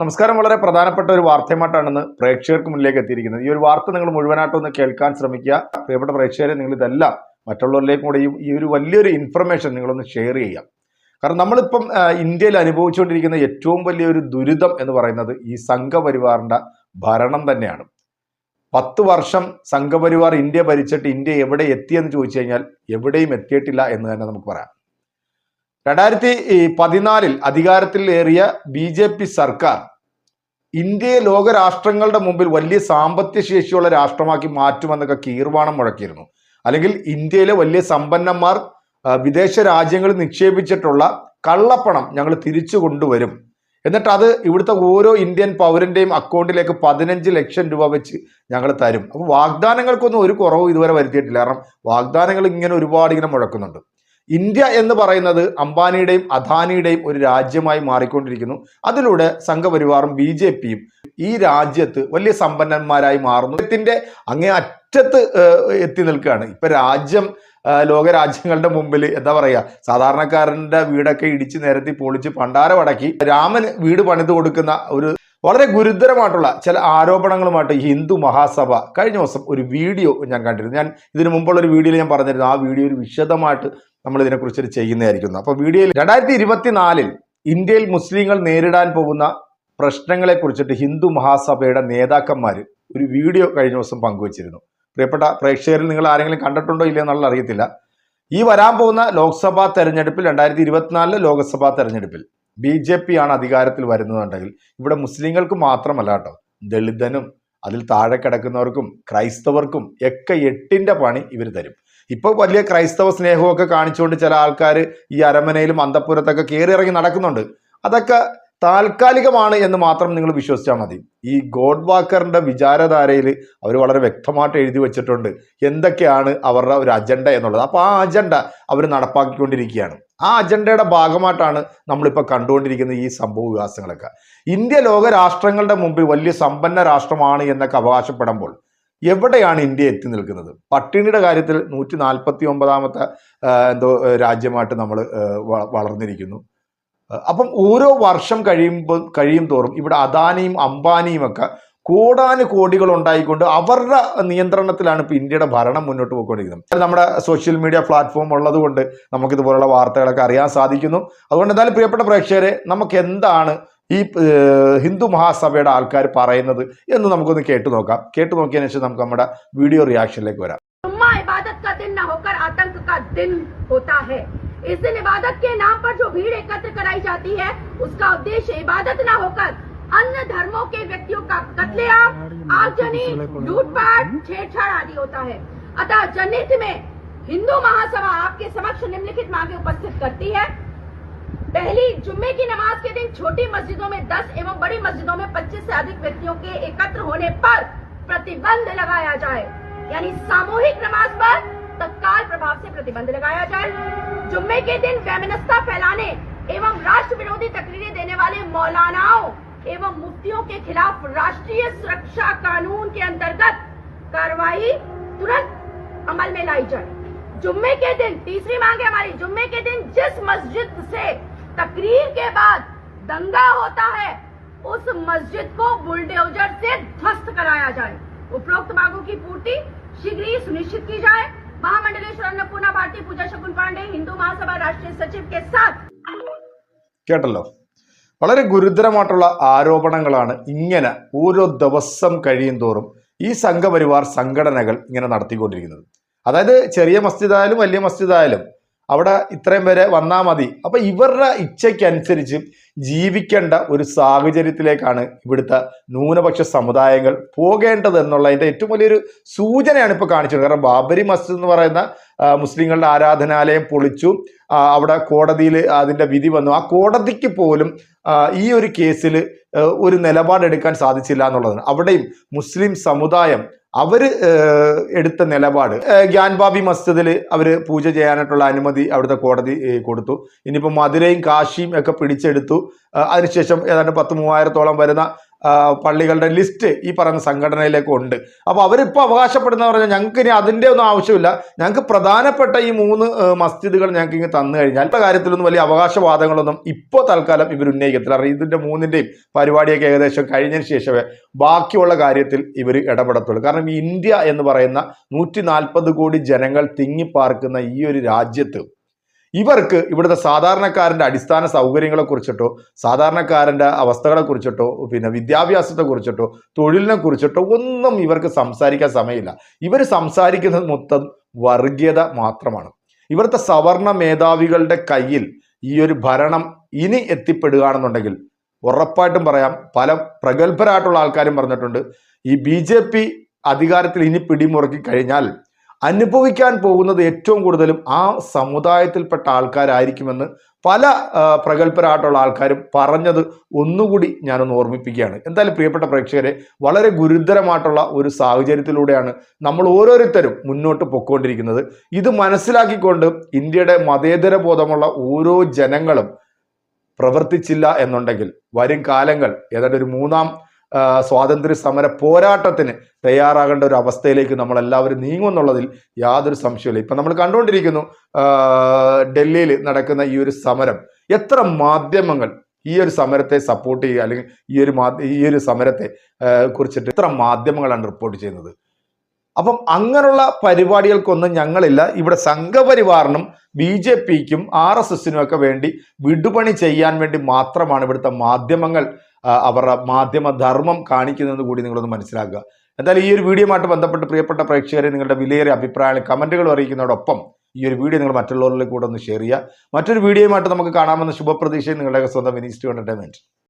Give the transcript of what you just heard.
നമസ്കാരം. വളരെ പ്രധാനപ്പെട്ട ഒരു വാർത്തയുമായിട്ടാണെന്ന് പ്രേക്ഷകർക്ക് മുന്നിലേക്ക് എത്തിയിരിക്കുന്നത്. ഈ ഒരു വാർത്ത നിങ്ങൾ മുഴുവനായിട്ടൊന്ന് കേൾക്കാൻ ശ്രമിക്കുക. പ്രിയപ്പെട്ട പ്രേക്ഷകരെ നിങ്ങൾ ഇതെല്ലാം മറ്റുള്ളവരിലേക്കും കൂടെ ഈ- ഒരു വലിയൊരു ഇൻഫർമേഷൻ നിങ്ങളൊന്ന് ഷെയർ ചെയ്യാം കാരണം നമ്മളിപ്പം ഇന്ത്യയിൽ അനുഭവിച്ചുകൊണ്ടിരിക്കുന്ന ഏറ്റവും വലിയൊരു ദുരിതം എന്ന് പറയുന്നത് ഈ സംഘപരിവാറിന്റെ ഭരണം തന്നെയാണ്. പത്ത് വർഷം സംഘപരിവാർ ഇന്ത്യ ഭരിച്ചിട്ട് ഇന്ത്യ എവിടെ എത്തിയെന്ന് ചോദിച്ചു കഴിഞ്ഞാൽ എവിടെയും എത്തിയിട്ടില്ല എന്ന് തന്നെ നമുക്ക് പറയാം. രണ്ടായിരത്തി പതിനാലിൽ അധികാരത്തിൽ ഏറിയ ബി സർക്കാർ ഇന്ത്യയെ ലോകരാഷ്ട്രങ്ങളുടെ മുമ്പിൽ വലിയ സാമ്പത്തിക ശേഷിയുള്ള രാഷ്ട്രമാക്കി മാറ്റുമെന്നൊക്കെ കീർവാണം മുഴക്കിയിരുന്നു. അല്ലെങ്കിൽ ഇന്ത്യയിലെ വലിയ സമ്പന്നന്മാർ വിദേശ രാജ്യങ്ങളിൽ നിക്ഷേപിച്ചിട്ടുള്ള കള്ളപ്പണം ഞങ്ങൾ തിരിച്ചു കൊണ്ടുവരും. എന്നിട്ട് അത് ഇവിടുത്തെ ഓരോ ഇന്ത്യൻ പൗരന്റെയും അക്കൗണ്ടിലേക്ക് പതിനഞ്ച് ലക്ഷം രൂപ വെച്ച് ഞങ്ങൾ തരും. അപ്പോൾ വാഗ്ദാനങ്ങൾക്കൊന്നും ഒരു കുറവും ഇതുവരെ വരുത്തിയിട്ടില്ല. കാരണം വാഗ്ദാനങ്ങൾ ഇങ്ങനെ ഒരുപാട് ഇങ്ങനെ മുഴക്കുന്നുണ്ട്. ഇന്ത്യ എന്ന് പറയുന്നത് അംബാനിയുടെയും അദാനിയുടെയും ഒരു രാജ്യമായി മാറിക്കൊണ്ടിരിക്കുന്നു. അതിലൂടെ സംഘപരിവാറും ബി ജെ പിയും ഈ രാജ്യത്ത് വലിയ സമ്പന്നന്മാരായി മാറുന്നു. ഇതിന്റെ അങ്ങേ അറ്റത്ത് എത്തി നിൽക്കുകയാണ്. ഇപ്പൊ രാജ്യം ലോക ലോകരാജ്യങ്ങളുടെ മുമ്പിൽ എന്താ പറയുക സാധാരണക്കാരന്റെ വീടൊക്കെ ഇടിച്ച് നിരത്തി പൊളിച്ച് പണ്ടാരമടക്കി രാമന് വീട് പണിത് കൊടുക്കുന്ന ഒരു വളരെ ഗുരുതരമായിട്ടുള്ള ചില ആരോപണങ്ങളുമായിട്ട് ഹിന്ദു മഹാസഭ കഴിഞ്ഞ ദിവസം ഒരു വീഡിയോ ഞാൻ കണ്ടിരുന്നു. ഞാൻ ഇതിനു മുമ്പുള്ള ഒരു വീഡിയോയിൽ ഞാൻ പറഞ്ഞിരുന്നു. ആ വീഡിയോ ഒരു വിശദമായിട്ട് നമ്മൾ ഇതിനെക്കുറിച്ച് ചെയ്യുന്നതായിരിക്കുന്നു. അപ്പോൾ വീഡിയോയിൽ രണ്ടായിരത്തി ഇരുപത്തിനാലിൽ ഇന്ത്യയിൽ മുസ്ലിങ്ങൾ നേരിടാൻ പോകുന്ന പ്രശ്നങ്ങളെ കുറിച്ചിട്ട് ഹിന്ദു മഹാസഭയുടെ നേതാക്കന്മാർ ഒരു വീഡിയോ കഴിഞ്ഞ ദിവസം പങ്കുവച്ചിരുന്നു. പ്രിയപ്പെട്ട പ്രേക്ഷകരിൽ നിങ്ങൾ ആരെങ്കിലും കണ്ടിട്ടുണ്ടോ ഇല്ലയോ എന്നുള്ള അറിയത്തില്ല. ഈ വരാൻ പോകുന്ന ലോക്സഭാ തെരഞ്ഞെടുപ്പിൽ രണ്ടായിരത്തി ഇരുപത്തിനാലിലെ ലോക്സഭാ തെരഞ്ഞെടുപ്പിൽ ബി ജെ പി ആണ് അധികാരത്തിൽ വരുന്നതുണ്ടെങ്കിൽ ഇവിടെ മുസ്ലിങ്ങൾക്ക് മാത്രമല്ല കേട്ടോ. ദളിതനും അതിൽ താഴെ കിടക്കുന്നവർക്കും ക്രൈസ്തവർക്കും ഒക്കെ എട്ടിന്റെ പണി ഇവർ തരും. ഇപ്പോൾ വലിയ ക്രൈസ്തവ സ്നേഹമൊക്കെ കാണിച്ചുകൊണ്ട് ചില ആൾക്കാർ ഈ അരമനയിലും അന്തപ്പുരത്തൊക്കെ കയറി ഇറങ്ങി നടക്കുന്നുണ്ട്. അതൊക്കെ താൽക്കാലികമാണ് എന്ന് മാത്രം നിങ്ങൾ വിശ്വസിച്ചാൽ മതി. ഈ ഗോഡ് വാക്കറിന്റെ വിചാരധാരയിൽ അവർ വളരെ വ്യക്തമായിട്ട് എഴുതി വെച്ചിട്ടുണ്ട് എന്തൊക്കെയാണ് അവരുടെ ഒരു അജണ്ട എന്നുള്ളത്. അപ്പോൾ ആ അജണ്ട അവർ നടപ്പാക്കിക്കൊണ്ടിരിക്കുകയാണ്. ആ അജണ്ടയുടെ ഭാഗമായിട്ടാണ് നമ്മളിപ്പോൾ കണ്ടുകൊണ്ടിരിക്കുന്ന ഈ സംഭവ വികാസങ്ങളൊക്കെ. ഇന്ത്യ ലോക രാഷ്ട്രങ്ങളുടെ മുമ്പിൽ വലിയ സമ്പന്ന രാഷ്ട്രമാണ് എന്നൊക്കെ അവകാശപ്പെടുമ്പോൾ എവിടെയാണ് ഇന്ത്യ എത്തി നിൽക്കുന്നത്? പട്ടിണിയുടെ കാര്യത്തിൽ നൂറ്റി നാൽപ്പത്തി ഒമ്പതാമത്തെ എന്തോ രാജ്യമായിട്ട് നമ്മൾ വളർന്നിരിക്കുന്നു. അപ്പം ഓരോ വർഷം കഴിയുമ്പോൾ കഴിയും തോറും ഇവിടെ അദാനിയും അംബാനിയും ഒക്കെ കോടാനു കോടികൾ ഉണ്ടായിക്കൊണ്ട് അവരുടെ നിയന്ത്രണത്തിലാണ് ഇപ്പോൾ ഇന്ത്യയുടെ ഭരണം മുന്നോട്ട് പോയിക്കൊണ്ടിരിക്കുന്നത്. നമ്മുടെ സോഷ്യൽ മീഡിയ പ്ലാറ്റ്ഫോം ഉള്ളത് കൊണ്ട് നമുക്ക് ഇതുപോലുള്ള വാർത്തകളൊക്കെ അറിയാൻ സാധിക്കുന്നു. അതുകൊണ്ട് എന്തായാലും പ്രിയപ്പെട്ട പ്രേക്ഷകരെ നമുക്ക് എന്താണ് ഈ ഹിന്ദു മഹാസഭയുടെ ആൾക്കാർ പറയുന്നത് എന്ന് നമുക്കൊന്ന് കേട്ടു നോക്കാം. കേട്ടു നോക്കിയതിനു ശേഷം നമുക്ക് നമ്മുടെ വീഡിയോ റിയാക്ഷനിലേക്ക് വരാം. इस दिन इबादत के नाम पर जो भीड़ एकत्र कराई जाती है, उसका उद्देश्य इबादत न होकर अन्य धर्मों के व्यक्तियों का कत्लेआम, आगजनी, लूटपाट, छेड़छाड़ आदि होता है। अतः जनहित में हिंदू महासभा आपके समक्ष निम्नलिखित मांगे उपस्थित करती है। पहली जुम्मे की नमाज़ के दिन छोटी मस्जिदों में 10 एवं बड़ी मस्जिदों में 25 से अधिक व्यक्तियों के एकत्र होने पर प्रतिबंध लगाया जाए। यानी सामूहिक नमाज़ पर तत्काल प्रभाव से प्रतिबंध लगाया जाए। जुम्मे के दिन वैमनस्यता फैलाने एवं राष्ट्र विरोधी तकरीरें देने वाले मौलानाओं एवं मुफ्तियों के खिलाफ राष्ट्रीय सुरक्षा कानून के अंतर्गत कार्रवाई तुरंत अमल में लाई जाए। जुम्मे के दिन, तीसरी मांग है हमारी, जुम्मे के दिन जिस मस्जिद से तकरीर के बाद दंगा होता है, उस मस्जिद को बुलडोजर से ध्वस्त कराया जाए। उपरोक्त मांगों की पूर्ति शीघ्र ही सुनिश्चित की जाए। महामंडलेश्वर अन्नपूर्णा भारती पूजा शकुन पांडे हिंदू महासभा राष्ट्रीय सचिव के साथ കേട്ടല്ലോ വളരെ ഗുരുതരമായിട്ടുള്ള ആരോപണങ്ങളാണ് ഇങ്ങനെ ഓരോ ദിവസം കഴിയും തോറും ഈ സംഘപരിവാർ സംഘടനകൾ ഇങ്ങനെ നടത്തിക്കൊണ്ടിരിക്കുന്നത് അതായത് ചെറിയ മസ്ജിദായാലും വലിയ മസ്ജിദായാലും അവിടെ ഇത്രയും പേരെ വന്നാൽ മതി. അപ്പൊ ഇവരുടെ ഇച്ഛയ്ക്കനുസരിച്ച് ജീവിക്കേണ്ട ഒരു സാഹചര്യത്തിലേക്കാണ് ഇവിടുത്തെ ന്യൂനപക്ഷ സമുദായങ്ങൾ പോകേണ്ടത് എന്നുള്ളതിന്റെ ഏറ്റവും വലിയൊരു സൂചനയാണ് ഇപ്പോൾ കാണിച്ചത് കാരണം ബാബരി മസ്ജിദ് എന്ന് പറയുന്ന മുസ്ലിങ്ങളുടെ ആരാധനാലയം പൊളിച്ചു. അവിടെ കോടതിയിൽ അതിന്റെ വിധി വന്നു. ആ കോടതിക്ക് പോലും ഈ ഒരു കേസിൽ ഒരു നിലപാടെടുക്കാൻ സാധിച്ചില്ല എന്നുള്ളതാണ്. അവിടെയും മുസ്ലിം സമുദായം അവർ എടുത്ത നിലപാട്. ഗ്യാൻബാബി മസ്ജിദിൽ അവർ പൂജ ചെയ്യാനായിട്ടുള്ള അനുമതി അവിടുത്തെ കോടതി കൊടുത്തു. ഇനിയിപ്പോൾ മധുരയും കാശിയും ഒക്കെ പിടിച്ചെടുത്തു. അതിനുശേഷം ഏതാണ്ട് പത്ത് മൂവായിരത്തോളം വരുന്ന പള്ളികളുടെ ലിസ്റ്റ് ഈ പറയുന്ന സംഘടനയിലേക്ക് ഉണ്ട്. അപ്പോൾ അവരിപ്പോൾ അവകാശപ്പെടുന്ന പറഞ്ഞാൽ ഞങ്ങൾക്ക് ഇനി അതിന്റെ ഒന്നും ആവശ്യമില്ല. ഞങ്ങൾക്ക് പ്രധാനപ്പെട്ട ഈ മൂന്ന് മസ്ജിദുകൾ ഞങ്ങൾക്ക് ഇങ്ങനെ തന്നു കഴിഞ്ഞാൽ ഇപ്പോഴത്തെ കാര്യത്തിലൊന്നും വലിയ അവകാശവാദങ്ങളൊന്നും ഇപ്പോൾ തൽക്കാലം ഇവർ ഉന്നയിക്കത്തില്ല കാരണം ഇതിന്റെ മൂന്നിന്റെയും പരിപാടിയൊക്കെ ഏകദേശം കഴിഞ്ഞതിന് ശേഷമേ ബാക്കിയുള്ള കാര്യത്തിൽ ഇവർ ഇടപെടത്തുള്ളൂ. കാരണം ഇന്ത്യ എന്ന് പറയുന്ന നൂറ്റി കോടി ജനങ്ങൾ തിങ്ങിപ്പാർക്കുന്ന ഈ ഒരു രാജ്യത്ത് ഇവർക്ക് ഇവിടുത്തെ സാധാരണക്കാരന്റെ അടിസ്ഥാന സൗകര്യങ്ങളെ കുറിച്ചിട്ടോ സാധാരണക്കാരന്റെ അവസ്ഥകളെ കുറിച്ചിട്ടോ പിന്നെ വിദ്യാഭ്യാസത്തെ കുറിച്ചിട്ടോ തൊഴിലിനെ കുറിച്ചിട്ടോ ഒന്നും ഇവർക്ക് സംസാരിക്കാൻ സമയമില്ല. ഇവർ സംസാരിക്കുന്നത് മൊത്തം വർഗീയത മാത്രമാണ്. ഇവിടുത്തെ സവർണ മേധാവികളുടെ കയ്യിൽ ഈ ഒരു ഭരണം ഇനി എത്തിപ്പെടുകയാണെന്നുണ്ടെങ്കിൽ ഉറപ്പായിട്ടും പറയാം പല പ്രഗത്ഭരായിട്ടുള്ള ആൾക്കാരും പറഞ്ഞിട്ടുണ്ട് ഈ ബി അധികാരത്തിൽ ഇനി പിടിമുറുക്കി കഴിഞ്ഞാൽ അനുഭവിക്കാൻ പോകുന്നത് ഏറ്റവും കൂടുതലും ആ സമുദായത്തിൽപ്പെട്ട ആൾക്കാരായിരിക്കുമെന്ന് പല പ്രഗത്ഭരായിട്ടുള്ള ആൾക്കാരും പറഞ്ഞത് ഒന്നുകൂടി ഞാനൊന്ന് ഓർമ്മിപ്പിക്കുകയാണ്. എന്തായാലും പ്രിയപ്പെട്ട പ്രേക്ഷകരെ വളരെ ഗുരുതരമായിട്ടുള്ള ഒരു സാഹചര്യത്തിലൂടെയാണ് നമ്മൾ ഓരോരുത്തരും മുന്നോട്ട് പൊക്കോണ്ടിരിക്കുന്നത്. ഇത് മനസ്സിലാക്കിക്കൊണ്ട് ഇന്ത്യയുടെ മതേതര ബോധമുള്ള ഓരോ ജനങ്ങളും പ്രവർത്തിച്ചില്ല എന്നുണ്ടെങ്കിൽ വരും കാലങ്ങൾ ഏതാണ്ട് ഒരു മൂന്നാം സ്വാതന്ത്ര്യ സമര പോരാട്ടത്തിന് തയ്യാറാകേണ്ട ഒരു അവസ്ഥയിലേക്ക് നമ്മൾ എല്ലാവരും നീങ്ങുമെന്നുള്ളതിൽ യാതൊരു സംശയമില്ല ഇപ്പം നമ്മൾ കണ്ടുകൊണ്ടിരിക്കുന്നു ഡൽഹിയിൽ നടക്കുന്ന ഈ ഒരു സമരം. എത്ര മാധ്യമങ്ങൾ ഈ ഒരു സമരത്തെ സപ്പോർട്ട് ചെയ്യുക അല്ലെങ്കിൽ ഈ ഒരു ഈ ഒരു സമരത്തെ കുറിച്ചിട്ട് എത്ര മാധ്യമങ്ങളാണ് റിപ്പോർട്ട് ചെയ്യുന്നത്? അപ്പം അങ്ങനെയുള്ള പരിപാടികൾക്കൊന്നും ഞങ്ങളില്ല. ഇവിടെ സംഘപരിവാറിനും ബി ജെ പിക്കും ആർ എസ് എസിനും ഒക്കെ വേണ്ടി വിടുപണി ചെയ്യാൻ വേണ്ടി മാത്രമാണ് ഇവിടുത്തെ മാധ്യമങ്ങൾ അവരുടെ മാധ്യമധർമ്മം കാണിക്കുന്നത് കൂടി നിങ്ങളൊന്ന് മനസ്സിലാക്കുക. എന്തായാലും ഈ ഒരു വീഡിയോയുമായിട്ട് ബന്ധപ്പെട്ട് പ്രിയപ്പെട്ട പ്രേക്ഷകരെ നിങ്ങളുടെ വിലയേറിയ അഭിപ്രായങ്ങൾ കമന്റുകൾ അറിയിക്കുന്നതോടൊപ്പം ഈ ഒരു വീഡിയോ നിങ്ങൾ മറ്റുള്ളവരിലേക്ക് കൂടെ ഒന്ന് ഷെയർ ചെയ്യുക. മറ്റൊരു വീഡിയോയുമായിട്ട് നമുക്ക് കാണാമെന്ന ശുഭപ്രതീക്ഷയും നിങ്ങളുടെ സ്വന്തം വിനീസ്റ്റ് എന്റർടൈൻമെന്റ്